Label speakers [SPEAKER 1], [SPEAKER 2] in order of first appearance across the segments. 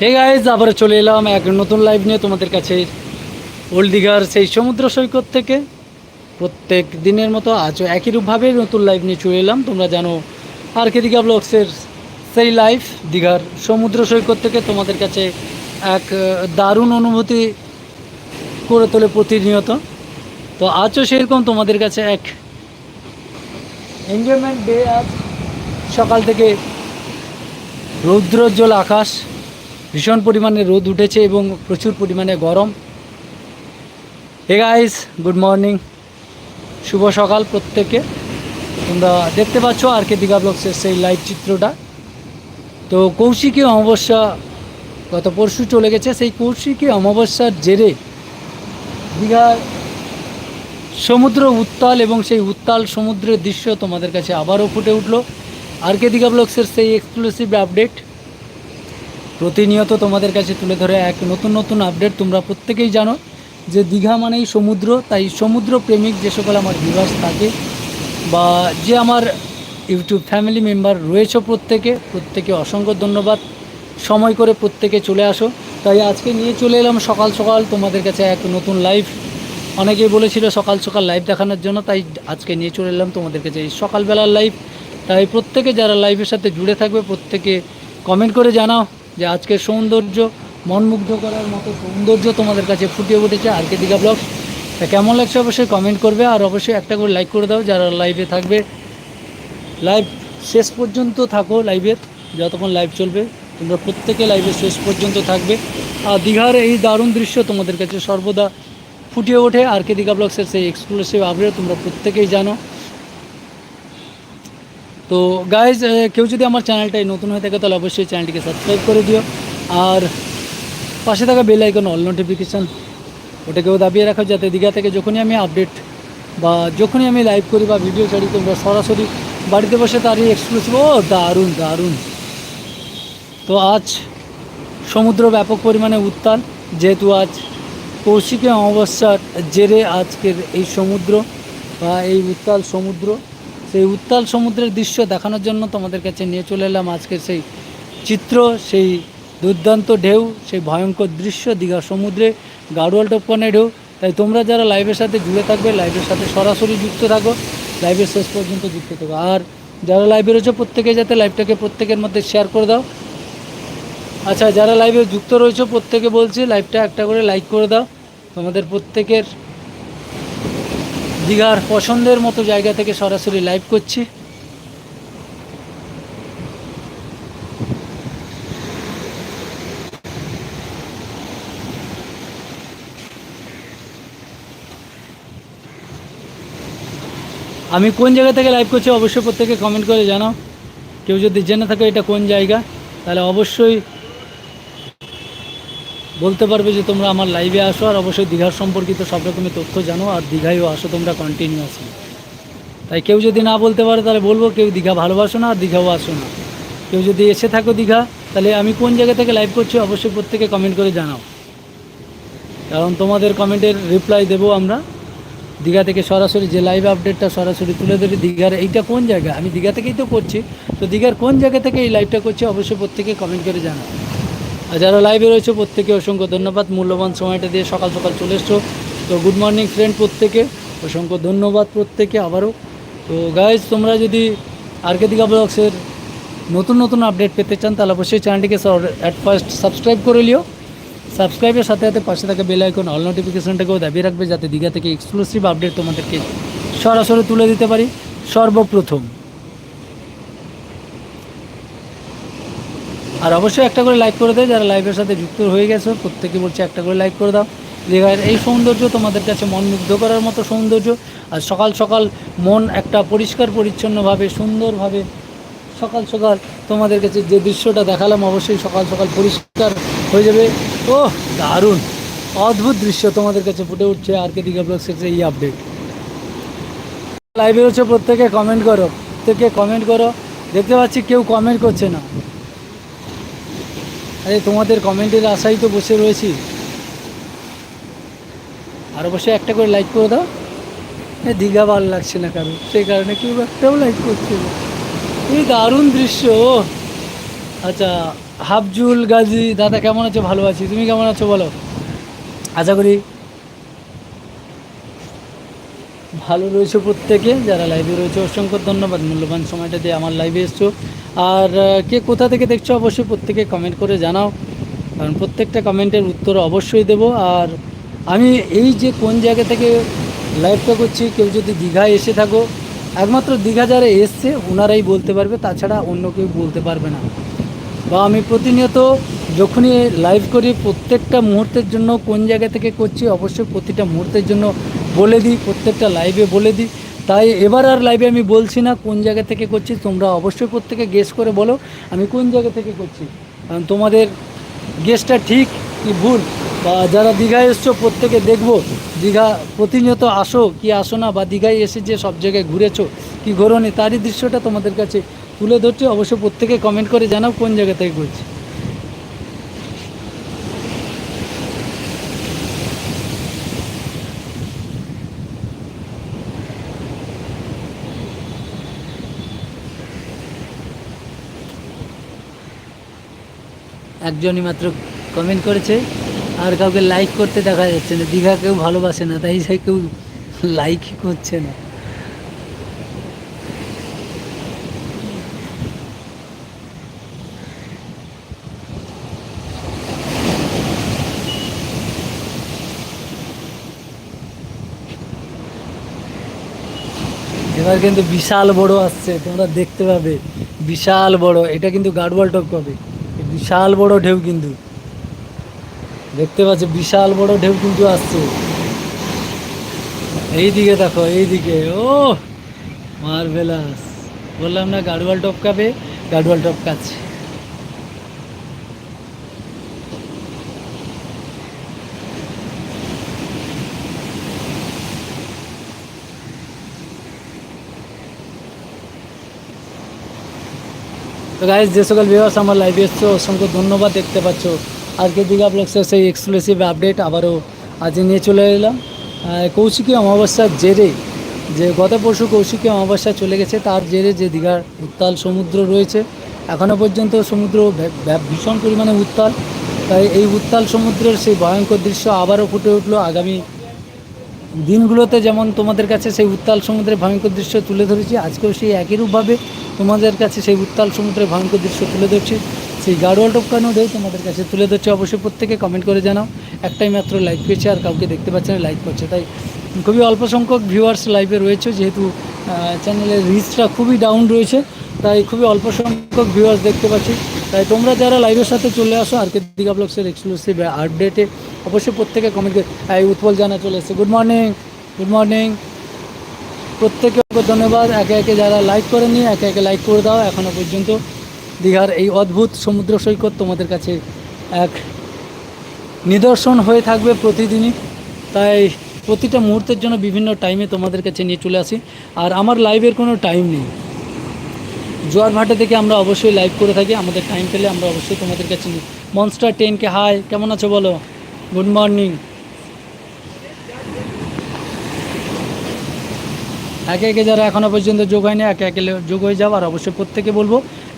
[SPEAKER 1] Hey guys আবার চলে এলাম এক নতুন লাইভ নিয়ে তোমাদের কাছে ওল্ড দীঘার সেই সমুদ্র সৈকত থেকে। প্রত্যেক দিনের মতো আজও একই রূপভাবে নতুন লাইভ নিয়ে চলে এলাম। তোমরা জানো আর কে দীঘা ব্লগসের সেই লাইভ দীঘার সমুদ্র সৈকত থেকে তোমাদের কাছে এক দারুণ অনুভূতি করে তোলে প্রতিনিয়ত। তো আজও সেরকম তোমাদের কাছে এক এনজয়মেন্ট ডে আজ। সকাল থেকে রৌদ্রোজ্জ্বল আকাশ। ভীষণ পরিমাণে রোদ উঠেছে এবং প্রচুর পরিমাণে গরম। হে গাইস গুড মর্নিং শুভ সকাল প্রত্যেকে তোমরা দেখতে পাচ্ছ আর কে দীঘা ব্লগসের সেই লাইভ চিত্রটা। তো কৌশিকী অমাবস্যা গত পরশু চলে গেছে। সেই কৌশিকী অমাবস্যার জেরে দীঘার সমুদ্র উত্তাল এবং সেই উত্তাল সমুদ্রের দৃশ্য তোমাদের কাছে আবারও ফুটে উঠল। আর কে দীঘা ব্লগসের সেই এক্সক্লুসিভ আপডেট প্রতিনিয়ত তোমাদের কাছে তুলে ধরে এক নতুন নতুন আপডেট তোমরা প্রত্যেকেই জানো। যে দীঘা মানেই সমুদ্র, তাই সমুদ্র প্রেমিক যে সকল আমার ভিউয়ার্স থাকে বা যে আমার ইউটিউব ফ্যামিলি মেম্বার রয়েছে প্রত্যেকে প্রত্যেকে অসংখ্য ধন্যবাদ। সময় করে প্রত্যেকে চলে আসো। তাই আজকে নিয়ে চলে এলাম সকাল সকাল তোমাদের কাছে এক নতুন লাইভ অনেকেই বলেছিল সকাল সকাল লাইভ দেখানোর জন্য, তাই আজকে নিয়ে চলে এলাম তোমাদের কাছে এই সকালবেলার লাইভ তাই প্রত্যেকে যারা লাইভের সাথে জুড়ে থাকবে, প্রত্যেকে কমেন্ট করে জানাও। যে আজকের সৌন্দর্য মনমুগ্ধ করার মতো সৌন্দর্য তোমাদের কাছে ফুটিয়ে উঠেছে আর কে দীঘা ব্লগ তা কেমন লাগছে অবশ্যই কমেন্ট করবে, আর অবশ্যই একটা করে লাইক করে দাও যারা লাইভে থাকবে। লাইভ শেষ পর্যন্ত থাকো লাইভের যতক্ষণ লাইভ চলবে, তোমরা প্রত্যেকে লাইভের শেষ পর্যন্ত থাকবে। আর দীঘার এই দারুণ দৃশ্য তোমাদের কাছে সর্বদা ফুটিয়ে ওঠে আর কে দীঘা ব্লগসের সেই এক্সক্লুসিভ আপডেট তোমরা প্রত্যেকেই জানো। তো গাইজ কেউ যদি আমার চ্যানেলটাই নতুন হয়ে থাকে, তাহলে অবশ্যই চ্যানেলটিকে সাবস্ক্রাইব করে দিও। আর পাশে থাকা বেল আইকন অল নোটিফিকেশান ওটাকেও দাবিয়ে রাখো, যাতে দীঘা থেকে যখনই আমি আপডেট বা যখনই আমি লাইভ করি বা ভিডিও ছাড়ি, তোমরা সরাসরি বাড়িতে বসে তারই এক্সক্লুসিভ ও দারুণ দারুণ। তো আজ সমুদ্র ব্যাপক পরিমাণে উত্তাল, যেহেতু আজ কৌশিকী অমাবস্যার জেরে আজকের এই সমুদ্র বা এই উত্তাল সমুদ্র সেই উত্তাল সমুদ্রের দৃশ্য দেখানোর জন্য তোমাদের কাছে নিয়ে চলে এলাম আজকের সেই চিত্র, সেই দুর্দান্ত ঢেউ, সেই ভয়ঙ্কর দৃশ্য, দীঘা সমুদ্রে গাড়োয়াল টপকানে ঢেউ। তাই তোমরা যারা লাইভের সাথে জুড়ে থাকবে লাইভের সাথে সরাসরি যুক্ত থাকো লাইভের শেষ পর্যন্ত যুক্ত থাকো। আর যারা লাইভে রয়েছে, প্রত্যেকে যাতে লাইভটাকে প্রত্যেকের মধ্যে শেয়ার করে দাও। আচ্ছা যারা লাইভে যুক্ত রয়েছে, প্রত্যেকে বলছি লাইভটা একটা করে লাইক করে দাও। তোমাদের প্রত্যেকের দীঘার পছন্দের মতো জায়গা থেকে সরাসরি লাইভ করছি। আমি কোন জায়গা থেকে লাইভ করছি অবশ্যই প্রত্যেকে কমেন্ট করে জানাও। কেউ যদি জেনে থাকে এটা কোন জায়গা, তাহলে অবশ্যই বলতে পারবে যে তোমরা আমার লাইভে আসো আর অবশ্যই দীঘার সম্পর্কিত সব রকমের তথ্য জানো আর দীঘায়ও আসো, তোমরা কন্টিনিউয়াসলি তাই কেউ যদি না বলতে পারে তাহলে বলব কেউ দীঘা ভালোবাসো না আর দীঘাও আসো না। কেউ যদি এসে থাকো দীঘা, তাহলে আমি কোন জায়গা থেকে লাইভ করছি অবশ্যই প্রত্যেকে কমেন্ট করে জানাও। কারণ তোমাদের কমেন্টের রিপ্লাই দেবো আমরা। দীঘা থেকে সরাসরি যে লাইভ আপডেটটা সরাসরি তুলে ধরি, দীঘার এইটা কোন জায়গা? আমি দীঘা থেকেই তো করছি। তো দীঘার কোন জায়গা থেকে এই লাইভটা করছি অবশ্যই প্রত্যেকে কমেন্ট করে জানাও। যারা লাইভে রয়েছে প্রত্যেকে অসংখ্য ধন্যবাদ। মূল্যবান সময়টা দিয়ে সকাল সকাল চলে এসছো। তো গুড মর্নিং ফ্রেন্ড প্রত্যেকে অসংখ্য ধন্যবাদ প্রত্যেকে আবারও। তো গাইজ তোমরা যদি আর কে দিঘা ব্লগসের নতুন নতুন আপডেট পেতে চান, তাহলে অবশ্যই চ্যানেলটিকে অ্যাট ফার্স্ট সাবস্ক্রাইব করে লিও। সাবস্ক্রাইবের সাথে সাথে পাশে থাকা বেল আইকন অল নোটিফিকেশনটাকেও দাবি রাখবে, যাতে দীঘা থেকে এক্সক্লুসিভ আপডেট তোমাদেরকে সরাসরি তুলে দিতে পারি। সর্বপ্রথম আর অবশ্যই একটা করে লাইক করে দেয় যারা লাইভের সাথে যুক্ত হয়ে গেছে, প্রত্যেকে বলছে একটা করে লাইক করে দাও। দীঘার এই সৌন্দর্য তোমাদের কাছে মন মুগ্ধ করার মতো সৌন্দর্য, আর সকাল সকাল মন একটা পরিষ্কার পরিচ্ছন্নভাবে, সুন্দরভাবে সকাল সকাল তোমাদের কাছে যে দৃশ্যটা দেখালাম, অবশ্যই সকাল সকাল পরিষ্কার হয়ে যাবে। ও দারুণ! অদ্ভুত দৃশ্য তোমাদের কাছে ফুটে উঠছে আর কে দীঘা ব্লগসের এই আপডেট লাইভে হচ্ছে প্রত্যেকে কমেন্ট করো। প্রত্যেকে কমেন্ট করো। দেখতে পাচ্ছি কেউ কমেন্ট করছে না। আরে, তোমাদের কমেন্টের আশাই তো বসে রয়েছি। আর অবশ্যই একটা করে লাইক করে দাও। দীঘা ভালো লাগছে না কারও। সেই কারণে কেউ একটাও লাইক করছে এই দারুণ দৃশ্য আচ্ছা হাফজুল গাজী, দাদা কেমন আছো? ভালো আছি। তুমি কেমন আছো বলো? আশা করি ভালো রয়েছে প্রত্যেকে। যারা লাইভে রয়েছে, অসংখ্য ধন্যবাদ। মূল্যবান সময়টা দিয়ে আমার লাইভে এসছো। আর কে কোথা থেকে দেখছ অবশ্যই প্রত্যেকে কমেন্ট করে জানাও। কারণ প্রত্যেকটা কমেন্টের উত্তর অবশ্যই দেব। আর আমি এই যে কোন জায়গা থেকে লাইভটা করছি, কেউ যদি দীঘায় এসে থাকো, একমাত্র দীঘা যারা এসছে ওনারাই বলতে পারবে। তাছাড়া অন্য কেউ বলতে পারবে না। বা আমি প্রতিনিয়ত যখনই লাইভ করি, প্রত্যেকটা মুহূর্তের জন্য কোন জায়গা থেকে করছি, অবশ্যই প্রতিটা মুহূর্তের জন্য বলে দিই, প্রত্যেকটা লাইভে বলে দিই। তাই এবার আর লাইভে আমি বলছি না কোন জায়গা থেকে করছি, তোমরা অবশ্যই প্রত্যেকে গেস করে বলো আমি কোন জায়গা থেকে করছি। কারণ তোমাদের গেসটা ঠিক কি ভুল? বা যারা দীঘায় এসছো, প্রত্যেকে দেখব, দীঘা প্রতিনিয়ত আসো কি আসো না, বা দীঘায় এসে যে সব জায়গায় ঘুরেছো, কি ঘোরোনি তারই দৃশ্যটা তোমাদের কাছে তুলে ধরছি, অবশ্যই প্রত্যেকে কমেন্ট করে জানাও কোন জায়গা থেকে ঘুরছি। একজনই মাত্র কমেন্ট করেছে, আর কাউকে লাইক করতে দেখা যাচ্ছে না, দীঘা কেউ ভালোবাসে না, তাই সে কেউ লাইকই করছে না। এবার কিন্তু বিশাল বড় আসছে, তোমরা দেখতে পাবে। বিশাল বড়, এটা কিন্তু গাডওয়াল টপ পাবে। বিশাল বড় ঢেউ কিন্তু। দেখতে পাচ্ছ, বিশাল বড় ঢেউ কিন্তু আসছে। এই দিকে দেখো, এইদিকে, ও, মার্ভেলাস। বললাম না গাডওয়াল টপকাবে গাডওয়াল টপকাচ্ছে গাইজ যে সকল ভিউয়ার্স আমার লাইভে এসছো, অসংখ্য ধন্যবাদ দেখতে পাচ্ছ। আজকে দীঘা ব্লগসের সেই এক্সক্লুসিভ আপডেট আবারও আজ নিয়ে চলে এলাম। কৌশিকী অমাবস্যার জেরে, যে গত পরশু কৌশিকী অমাবস্যা চলে গেছে, তার জেরে যে দীঘার উত্তাল সমুদ্র রয়েছে এখনও পর্যন্ত সমুদ্র ভীষণ পরিমাণে উত্তাল। তাই এই উত্তাল সমুদ্রের সেই ভয়ঙ্কর দৃশ্য আবারও ফুটে উঠল আগামী দিনগুলোতে। যেমন তোমাদের কাছে সেই উত্তাল সমুদ্রের ভয়ঙ্কর দৃশ্য তুলে ধরেছি, আজকেও সেই একইরূপভাবে তোমাদের কাছে সেই উত্তাল সমুদ্রের ভয়ঙ্কর দৃশ্য তুলে ধরছি। সেই গাড়োয়াল টপকানো ঢেউ তোমাদের কাছে তুলে ধরছে। অবশ্যই প্রত্যেকে কমেন্ট করে জানাও। একটাই মাত্র লাইক পেয়েছে আর কাউকে দেখতে পাচ্ছে না লাইক করছে। তাই খুবই অল্প সংখ্যক ভিউয়ার্স লাইভে রয়েছে। যেহেতু চ্যানেলের রিচটা খুবই ডাউন রয়েছে, তাই খুবই অল্প সংখ্যক ভিউয়ার্স দেখতে পাচ্ছি। তাই তোমরা যারা লাইভের সাথে চলে আসো আর কে দীঘা ব্লগসের এক্সক্লুসিভ আপডেটে অবশ্যই প্রত্যেকে কমেন্ট করে উৎপল জানা চলে এসেছে। গুড মর্নিং গুড মর্নিং প্রত্যেকে ধন্যবাদ। একে একে যারা লাইক করেনি একে একে লাইক করে দাও। এখনও পর্যন্ত দীঘার এই অদ্ভুত সমুদ্র সৈকত তোমাদের কাছে এক নিদর্শন হয়ে থাকবে প্রতিদিনই। তাই প্রতিটা মুহূর্তের জন্য বিভিন্ন টাইমে তোমাদের কাছে নিয়ে চলে আসি। আর আমার লাইভের কোনো টাইম নেই। জোয়ার ভাটা থেকে আমরা অবশ্যই লাইভ করে থাকি। আমাদের টাইম পেলে আমরা অবশ্যই তোমাদের কাছে নিই। মনস্টার টেনকে হাই কেমন আছো বলো? গুড মর্নিং একে একে যারা এখনও পর্যন্ত যোগ হয়নি, একে একে যোগ হয়ে যাও। আর অবশ্যই প্রত্যেকে বলব,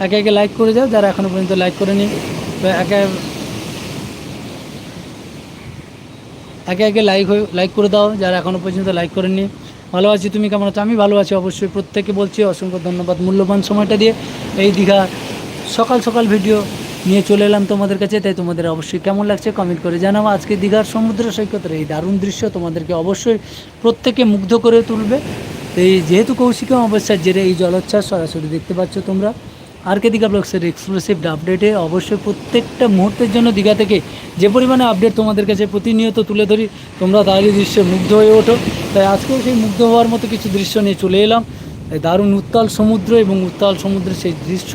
[SPEAKER 1] একে একে লাইক করে যাও, যারা এখনও পর্যন্ত লাইক করেনি একে একে একে লাইক হয়ে লাইক করে দাও, যারা এখনও পর্যন্ত লাইক করেননি। ভালো আছি, তুমি কেমন আছো? আমি ভালো আছি, অবশ্যই প্রত্যেকে বলছি, অসংখ্য ধন্যবাদ। মূল্যবান সময়টা দিয়ে এই দীঘা সকাল সকাল ভিডিও নিয়ে চলে এলাম তোমাদের কাছে, তাই তোমাদের অবশ্যই কেমন লাগছে কমেন্ট করে জানাও। আজকে দীঘার সমুদ্র সৈকতের এই দারুণ দৃশ্য তোমাদেরকে অবশ্যই প্রত্যেকে মুগ্ধ করে তুলবে। এই যেহেতু কৌশিক অবস্থার জেরে এই জলোচ্ছ্বাস সরাসরি দেখতে পাচ্ছ তোমরা। আর কে দীঘা ব্লগসের এক্সক্লুসিভ আপডেটে অবশ্যই প্রত্যেকটা মুহূর্তের জন্য দীঘা থেকে যে পরিমাণে আপডেট তোমাদের কাছে প্রতিনিয়ত তুলে ধরি, তোমরা তারই দৃশ্যে মুগ্ধ হয়ে ওঠো। তাই আজকেও সেই মুগ্ধ হওয়ার মতো কিছু দৃশ্য নিয়ে চলে এলাম। দারুণ উত্তাল সমুদ্র এবং উত্তাল সমুদ্রের সেই দৃশ্য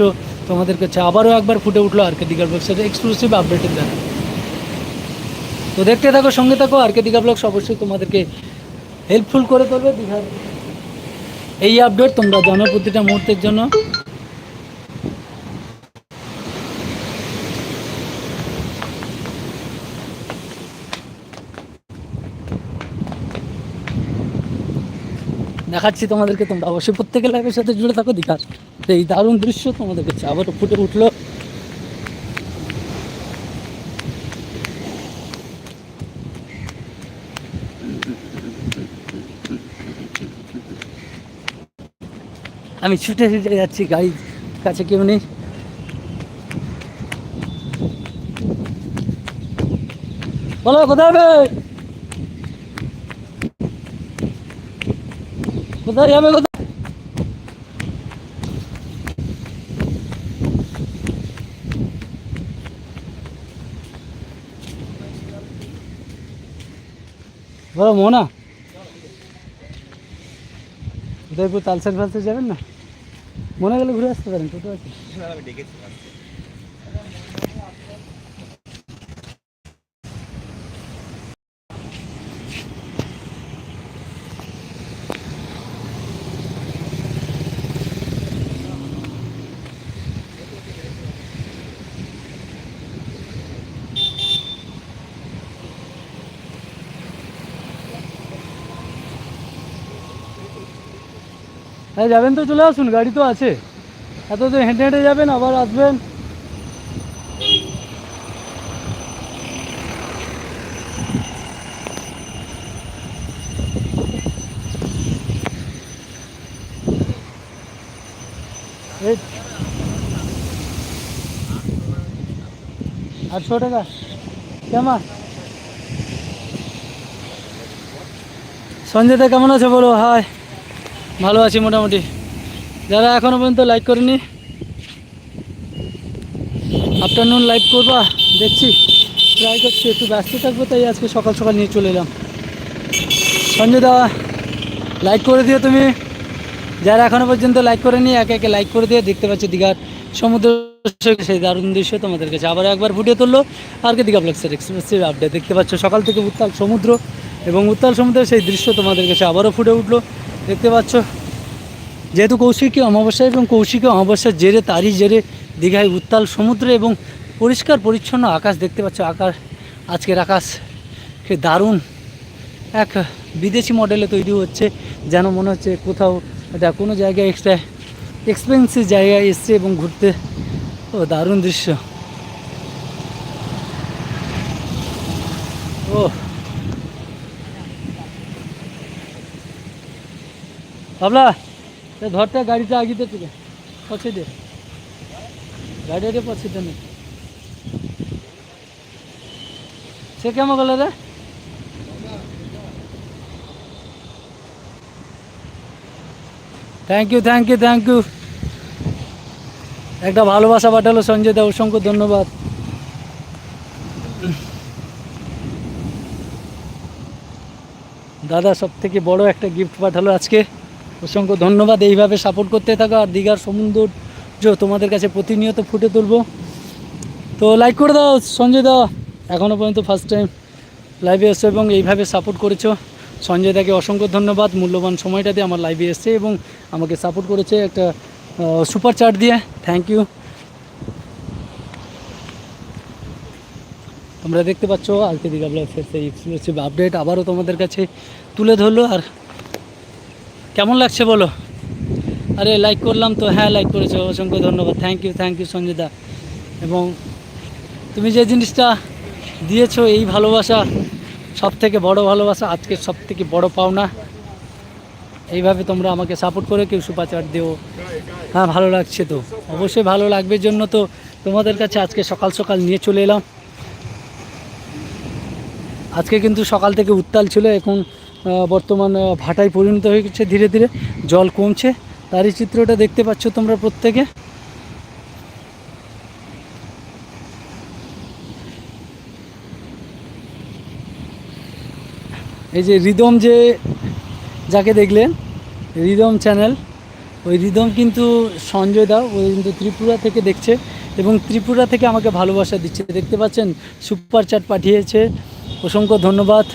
[SPEAKER 1] তোমাদের কাছে আবারও একবার ফুটে উঠল আর কে দীঘা ব্লগসের এক্সক্লুসিভ আপডেটের দ্বারা তো দেখতে থাকো, সঙ্গে থাকো, আর কে দিঘা ব্লগস অবশ্যই তোমাদেরকে হেল্পফুল করে তুলবে। দীঘার এই আপডেট তোমরা জানো প্রতিটা মুহূর্তের জন্য। দেখাচ্ছি তোমাদেরকে তোমরা অবশ্যই। প্রত্যেকে লাইফের সাথে জুড়ে থাকো দীঘার এই দারুণ দৃশ্য তোমাদের কাছে আবার ফুটে উঠল। আমি ছুটে ছুটে যাচ্ছি গাড়ির কাছে কেউ নেই। বলো, কোথায় কোথায় যাবে, কোথায়? বলো মোনা উদয়পুর তালসার ফালসার যাবেন না? মনে গেলে ঘুরে আসতে পারেন, টোটো আছে। হ্যাঁ যাবেন তো, চলে আসুন, গাড়ি তো আছে। এত তো হেঁটে হেঁটে যাবেন, আবার আসবেন। আটশো টাকা। কেমন? সঞ্জয়দা কেমন আছে বলো? হাই। ভালো আছি মোটামুটি। যারা এখনও পর্যন্ত লাইক করেনি? আফটারনুন লাইভ করবা? দেখছি। ট্রাই করছি, একটু ব্যস্ত থাকব, তাই আজকে সকাল সকাল নিয়ে চলে এলাম। সঞ্জয় দা লাইক করে দিও তুমি। যারা এখনও পর্যন্ত লাইক করেনি, একে একে লাইক করে দিয়ে দেখতে পাচ্ছি দীঘার সমুদ্র সেই দারুণ দৃশ্য তোমাদের কাছে। আবার একবার ফুটিয়ে তুললো আর কি দীঘা ব্লগসের এক্সপ্রেসিভ আপডেট দেখতে পাচ্ছ সকাল থেকে উত্তাল সমুদ্র এবং উত্তাল সমুদ্রের সেই দৃশ্য তোমাদের কাছে আবারও ফুটে উঠল। দেখতে পাচ্ছ? যেহেতু কৌশিকী অমাবস্যা এবং কৌশিকী অমাবস্যার জেরে, তারই জেরে দীঘায় উত্তাল সমুদ্র এবং পরিষ্কার পরিচ্ছন্ন আকাশ দেখতে পাচ্ছ। আকাশ, আজকের আকাশ সে দারুণ। এক বিদেশি মডেলে তৈরি হচ্ছে, যেন মনে হচ্ছে কোথাও এটা কোনো জায়গায় এক্সট্রা এক্সপেন্সিভ জায়গায় এসছে এবং ঘুরতে ও দারুণ দৃশ্য। ও বাবলা ধরতে গাড়িটা আগিতে তুলে পছে দে। গাড়িটা পছে দে না। সে কেমন গেল রে? Thank you thank you thank you একটা ভালোবাসা পাঠালো সঞ্জয় দা, অসংখ্য ধন্যবাদ। দাদা সব থেকে বড় একটা গিফট পাঠালো আজকে। অসংখ্য ধন্যবাদ। এইভাবে সাপোর্ট করতে থাকো আর দীঘার সৌন্দর্য তোমাদের কাছে প্রতিনিয়ত ফুটে তুলবো। তো লাইক করে দাও, সঞ্জয় দা। এখনও পর্যন্ত ফার্স্ট টাইম লাইভে এসছো এবং এইভাবে সাপোর্ট করেছ। সঞ্জয় দাকে অসংখ্য ধন্যবাদ। মূল্যবান সময়টা দিয়ে আমার লাইভে এসছে এবং আমাকে সাপোর্ট করেছে একটা সুপার চার্ট দিয়ে। থ্যাংক ইউ তোমরা দেখতে পাচ্ছ আজকে দীঘা সেই এক্সক্লুসিভ আপডেট আবারও তোমাদের কাছে তুলে ধরলো। আর কেমন লাগছে বলো? আরে লাইক করলাম তো হ্যাঁ লাইক করেছ, অসংখ্য ধন্যবাদ। Thank you thank you Sanjay da এবং তুমি যে জিনিসটা দিয়েছ, এই ভালোবাসা সব থেকে বড় ভালোবাসা, আজকে সব থেকে বড় পাওনা, এইভাবে তোমরা আমাকে সাপোর্ট করে কেউ সুপাচার দিও। হ্যাঁ ভালো লাগছে তো। অবশ্যই ভালো লাগবে জন্য তো তোমাদের কাছে আজকে সকাল সকাল নিয়ে চলে এলাম। আজকে কিন্তু সকাল থেকে উত্তাল ছিল, এখন বর্তমান ভাটায় পরিণত হয়ে গেছে ধীরে ধীরে। জল কমছে। তারই চিত্রটা দেখতে পাচ্ছ তোমরা প্রত্যেকে। এই যে রিদম যে, যাকে দেখলেন রিদম চ্যানেল, ওই রিদম কিন্তু সঞ্জয় দা ওই কিন্তু ত্রিপুরা থেকে দেখছে এবং ত্রিপুরা থেকে আমাকে ভালোবাসা দিচ্ছে। দেখতে পাচ্ছেন, সুপার চ্যাট পাঠিয়েছে। অসংখ্য ধন্যবাদ।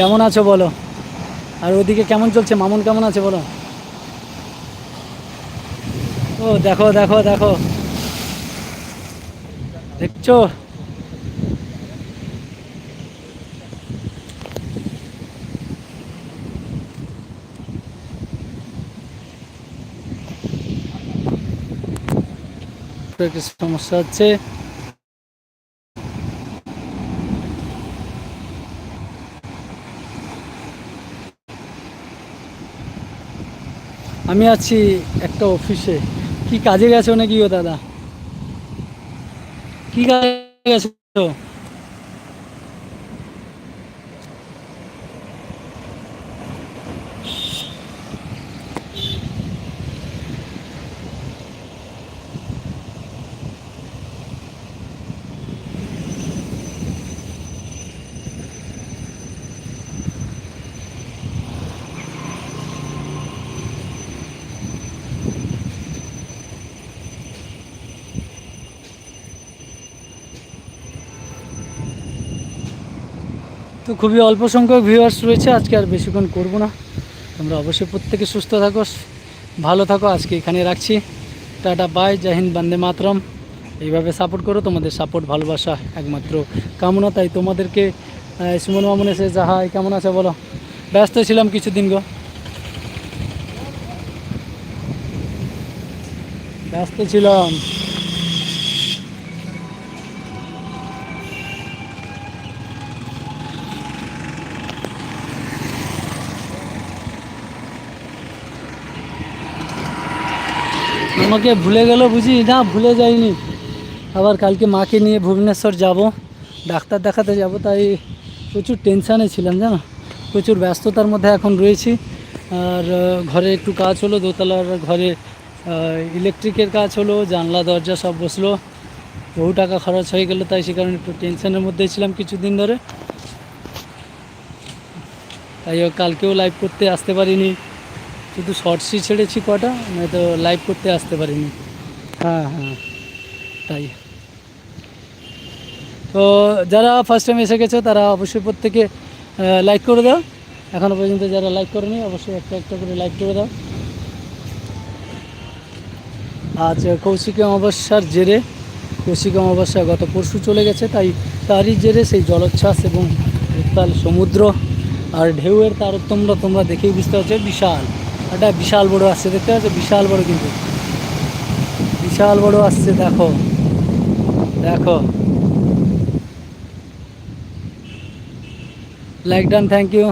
[SPEAKER 1] কেমন আছো বলো? আর ওদিকে কেমন চলছে? মামুন কেমন আছে বলো? ও, দেখো দেখো দেখো। দেখছ? একটু সমস্যা হচ্ছে। আমি আছি একটা অফিসে। কি কাজে গেছো নাকি ও দাদা? কি কাজে গেছো? তো খুবই অল্প সংখ্যক ভিউয়ার্স রয়েছে, আজকে আর বেশিক্ষণ করব না। তোমরা অবশ্যই প্রত্যেকে সুস্থ থাকো, ভালো থাকো, আজকে এখানে রাখছি। Ta-ta bye Jai Hind, Vande Mataram. এইভাবে সাপোর্ট করো, তোমাদের সাপোর্ট ভালোবাসা একমাত্র কামনা। তাই তোমাদেরকে সুমন মামুন এসে যাহাই কেমন আছে বলো? ব্যস্ত ছিলাম কিছুদিন গো। ব্যস্ত ছিলাম। আমাকে ভুলে গেল বুঝি? না, ভুলে যাইনি। আবার কালকে মাকে নিয়ে ভুবনেশ্বর যাব। ডাক্তার দেখাতে যাব, তাই প্রচুর টেনশানে ছিলাম, জানো? প্রচুর ব্যস্ততার মধ্যে এখন রয়েছি। আর ঘরে একটু কাজ হলো, দোতলার ঘরে ইলেকট্রিকের কাজ হলো, জানলা, দরজা সব বসল। বহু টাকা খরচ হয়ে গেলো, তাই সে কারণে একটু টেনশনের মধ্যে ছিলাম কিছুদিন ধরে। তাই কালকেও লাইভ করতে আসতে পারিনি। শুধু শর্টসই ছেড়েছি কটা, নয়তো লাইভ করতে আসতে পারিনি। হ্যাঁ হ্যাঁ তাই। তো যারা ফার্স্ট টাইম এসে গেছো, তারা অবশ্যই প্রত্যেকে লাইক করে দাও। এখনও পর্যন্ত যারা লাইক করেনি, অবশ্যই একটা একটা করে লাইক করে দাও। আজ কৌশিক অমাবস্যার জেরে, কৌশিক অমাবস্যা গত পরশু চলে গেছে, তাই তারই জেরে সেই জলোচ্ছ্বাস এবং উত্তাল সমুদ্র আর ঢেউয়ের তারতম্য তোমরা দেখেই বুঝতে পারছ, বিশাল। একটা বিশাল বড় আসছে দেখতে পাচ্ছ বিশাল বড় কিন্তু। বিশাল বড় আসছে দেখো। দেখো। লাইক ডান থ্যাংক ইউ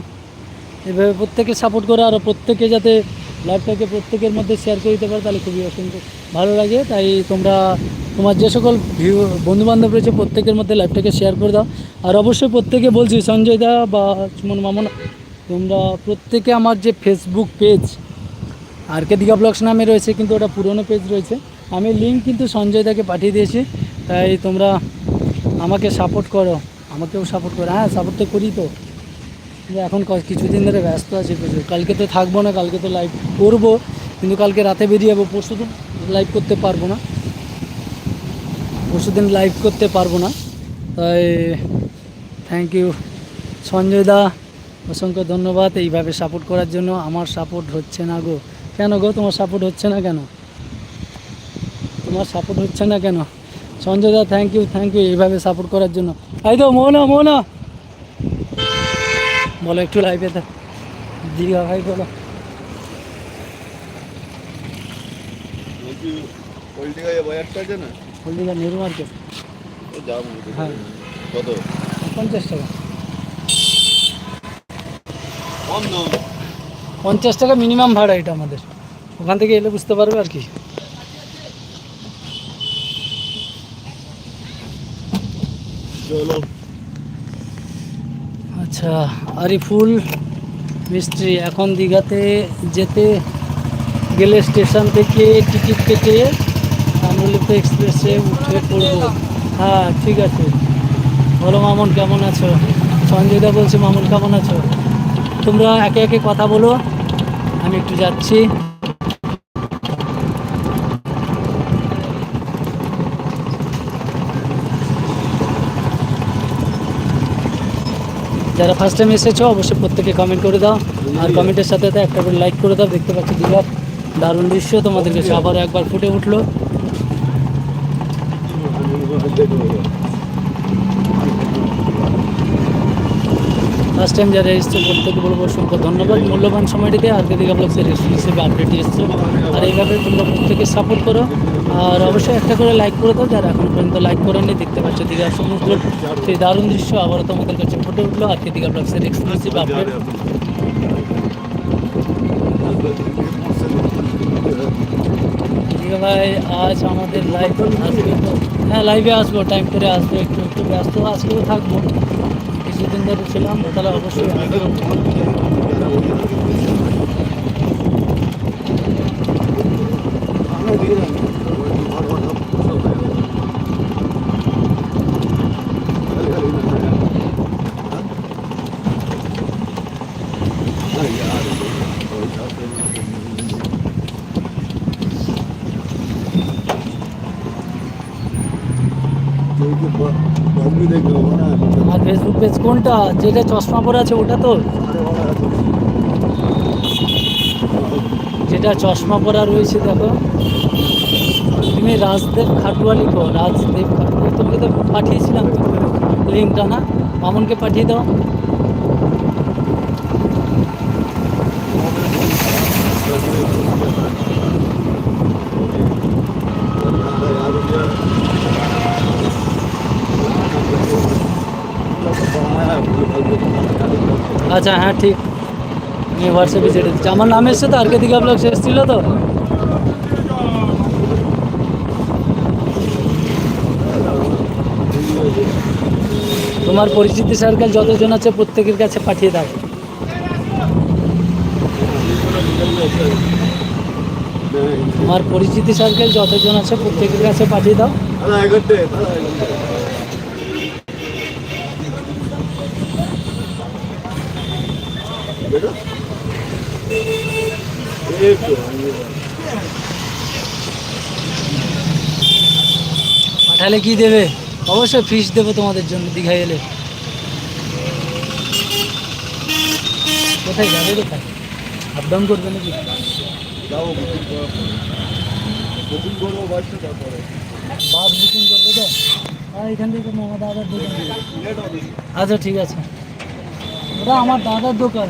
[SPEAKER 1] এভাবে প্রত্যেকে সাপোর্ট করে আর প্রত্যেকে যাতে লাইভটাকে প্রত্যেকের মধ্যে শেয়ার করে দিতে পারে, তাহলে খুবই অসংখ্য ভালো লাগে। তাই তোমরা, তোমার যে সকল ভিউ বন্ধুবান্ধব রয়েছে, প্রত্যেকের মধ্যে লাইভটাকে শেয়ার করে দাও। আর অবশ্যই প্রত্যেকে বলছি, সঞ্জয় দা বা সুমন মামন তোমরা প্রত্যেকে আমার যে ফেসবুক পেজ আর কে দিঘা ব্লগস নামে রয়েছে, কিন্তু ওটা পুরনো পেজ রয়েছে। আমি লিঙ্ক কিন্তু সঞ্জয় দাকে পাঠিয়ে দিয়েছি, তাই তোমরা আমাকে সাপোর্ট করো। আমাকেও সাপোর্ট করো। হ্যাঁ সাপোর্ট তো করি তো। এখন কিছুদিন ধরে ব্যস্ত আছি প্রচুর। কালকে তো থাকব না, কালকে তো লাইভ করব, কিন্তু কালকে রাতে বেরিয়ে যাব। পরশু দিন লাইভ করতে পারব না। পরশু দিন লাইভ করতে পারব না। তাই থ্যাংক ইউ সঞ্জয় দা। অসংখ্য ধন্যবাদ এইভাবে সাপোর্ট করার জন্য। আমার সাপোর্ট হচ্ছে না গো। কেন গো? তোমার সাপোর্ট হচ্ছে না কেন? তোমার সাপোর্ট হচ্ছে না কেন? Sanjay da thank you thank you এইভাবে সাপোর্ট করার জন্য। এই তো মোহনা মোহনা বলো একটু লাইভে থাক দীঘা ভাই বলো। হলদিঘা নেহরু মার্কেট হ্যাঁ।
[SPEAKER 2] কত?
[SPEAKER 1] পঞ্চাশ টাকা। পঞ্চাশ টাকা মিনিমাম ভাড়া এটা আমাদের। ওখান থেকে এলে বুঝতে পারবে আর কি। আচ্ছা আরিফুল মিস্ত্রি এখন দীঘাতে যেতে গেলে স্টেশন থেকে টিকিট কেটে তাম্রলিপ্ত এক্সপ্রেসে উঠে পড়ব। হ্যাঁ ঠিক আছে। বলো মামুন কেমন আছো? সঞ্জয় দা বলছে মামুন কেমন আছো? তোমরা একে একে কথা বলো। আমি একটু যাচ্ছি। যারা ফার্স্ট টাইম এসেছ, অবশ্যই প্রত্যেকে কমেন্ট করে দাও। আর কমেন্টের সাথে সাথে একটা করে লাইক করে দাও। দেখতে পাচ্ছি দীঘার দারুণ দৃশ্য। তোমাদের কাছে আবার একবার ফুটে উঠল। ফার্স্ট টাইম যারা এসছে প্রত্যেকে বলব অসংখ্য ধন্যবাদ। মূল্যবান সময়টিতে আজকে দীঘা ব্লগসের হিসেবে আপডেট এসছে। আর এইভাবে তোমরা প্রত্যেকে সাপোর্ট করো। আর অবশ্যই একটা করে লাইক করে দাও, যারা এখন পর্যন্ত লাইক করেননি, দেখতে পাচ্ছ দীঘা সমুদ্র সেই দারুণ দৃশ্য আবারও তোমাদের কাছে ফুটে উঠল। আজকে দীঘা ব্লগসের এক্সক্লুসিভ আপডেট ভাই, আজ আমাদের লাইভ আসবে। হ্যাঁ লাইভে আসব টাইম করে আসব, একটু একটু ব্যস্ত। আজকেও থাকব। কিছুদিন ধরে ছিলাম তাহলে অবশ্যই আসব আর পেজ কোনটা? যেটা চশমা পরে আছে ওটা তো? যেটা চশমা পরা রয়েছে, দেখো। তুমি রাজদেব খাটুয়ালি লিখো রাজদেব খাটুয়ালি। তোমাকে তো পাঠিয়েছিলাম লিঙ্কটা না? মামুনকে পাঠিয়ে দাও। আচ্ছা হ্যাঁ ঠিক। আমি হোয়াটসঅ্যাপে ছেড়ে দিচ্ছি। আমার নাম এসছে তো, আর কে দিঘা ব্লগ এসেছিল তো? তোমার পরিচিতি সার্কেল যতজন আছে প্রত্যেকের কাছে পাঠিয়ে দাও। তোমার পরিচিতি সার্কেল যতজন আছে প্রত্যেকের কাছে পাঠিয়ে দাও। পাঠালে কি দেবে? অবশ্যই ফিস দেবো তোমাদের জন্য দীঘায় এলে। কোথায় যাবে কোথায়? আপ ডাউন করবে নাকি? বাস বুকিং করবে তো? হ্যাঁ এখান থেকে আমার দাদার দোকান। আচ্ছা ঠিক আছে। ওটা আমার দাদার দোকান।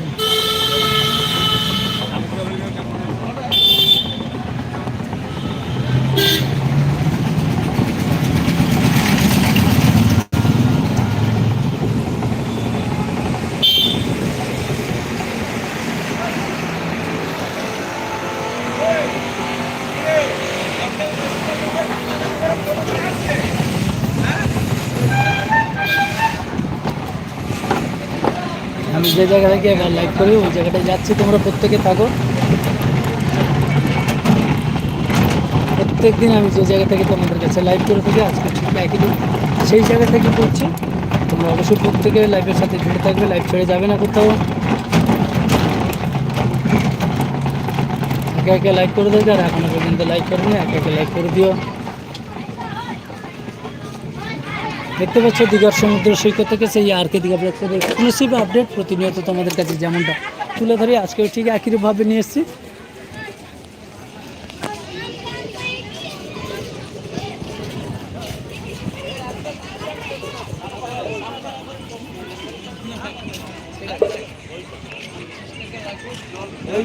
[SPEAKER 1] আমি যে জায়গা থেকে লাইভ করি ওই জায়গাটায় যাচ্ছি তোমরা প্রত্যেকে থাকো। প্রত্যেক দিন আমি যে জায়গা থেকে তোমাদের কাছে লাইভ করে থাকি, আজকে ঠিক একই দিন সেই জায়গা থেকে করছি। তোমরা অবশ্যই প্রত্যেকে লাইভের সাথে জুড়ে থাকবে লাইভ ছেড়ে যাবে না কোথাও। একে একে লাইক করে দেবে আর এখনও পর্যন্ত লাইক করবে একে একে লাইক করে দিও। দেখতে পাচ্ছ দীঘার সমুদ্র সৈকত থেকে সেই আর কে দীঘা ব্লগসের এক্সক্লুসিভ আপডেট প্রতিনিয়ত তোমাদের কাছে যেমনটা তুলে ধরি, আজকেও ঠিক একইভাবে নিয়ে এসেছি।
[SPEAKER 3] এই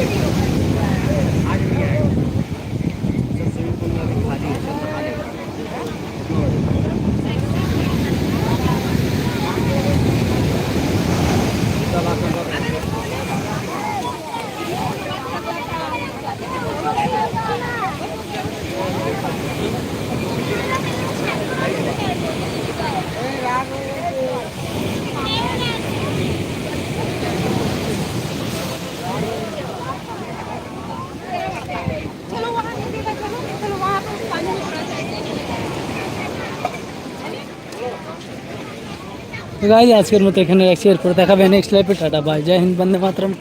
[SPEAKER 3] Olha o
[SPEAKER 1] é. গাইজ আজকের মতো এখানে রাখছি। এরপর দেখাবে নেক্সট লাইফে টাটা বাই জয় হিন্দ, বন্দে মাতরম